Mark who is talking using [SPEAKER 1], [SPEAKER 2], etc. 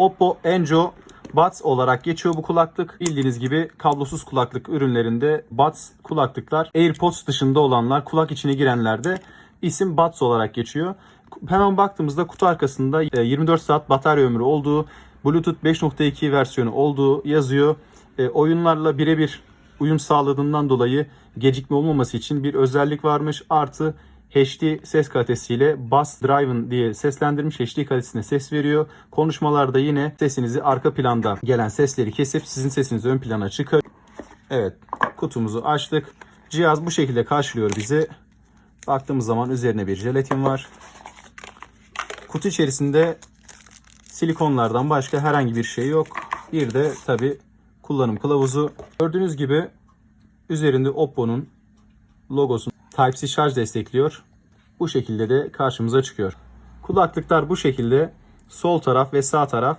[SPEAKER 1] Oppo Enco Buds olarak geçiyor bu kulaklık. Bildiğiniz gibi kablosuz kulaklık ürünlerinde Buds kulaklıklar AirPods dışında olanlar kulak içine girenlerde isim Buds olarak geçiyor. Hemen baktığımızda kutu arkasında e, 24 saat batarya ömrü olduğu, Bluetooth 5.2 versiyonu olduğu yazıyor. E, oyunlarla birebir uyum sağladığından dolayı gecikme olmaması için bir özellik varmış. Artı HD ses kalitesiyle Bass Driven diye seslendirmiş HD kalitesine ses veriyor. Konuşmalarda yine sesinizi arka planda gelen sesleri kesip sizin sesinizi ön plana çıkar. Evet kutumuzu açtık. Cihaz bu şekilde karşılıyor bizi. Baktığımız zaman üzerine bir jelatin var. Kutu içerisinde silikonlardan başka herhangi bir şey yok. Bir de tabi kullanım kılavuzu. Gördüğünüz gibi üzerinde Oppo'nun logosu Type-C şarj destekliyor. Bu şekilde de karşımıza çıkıyor. Kulaklıklar bu şekilde sol taraf ve sağ taraf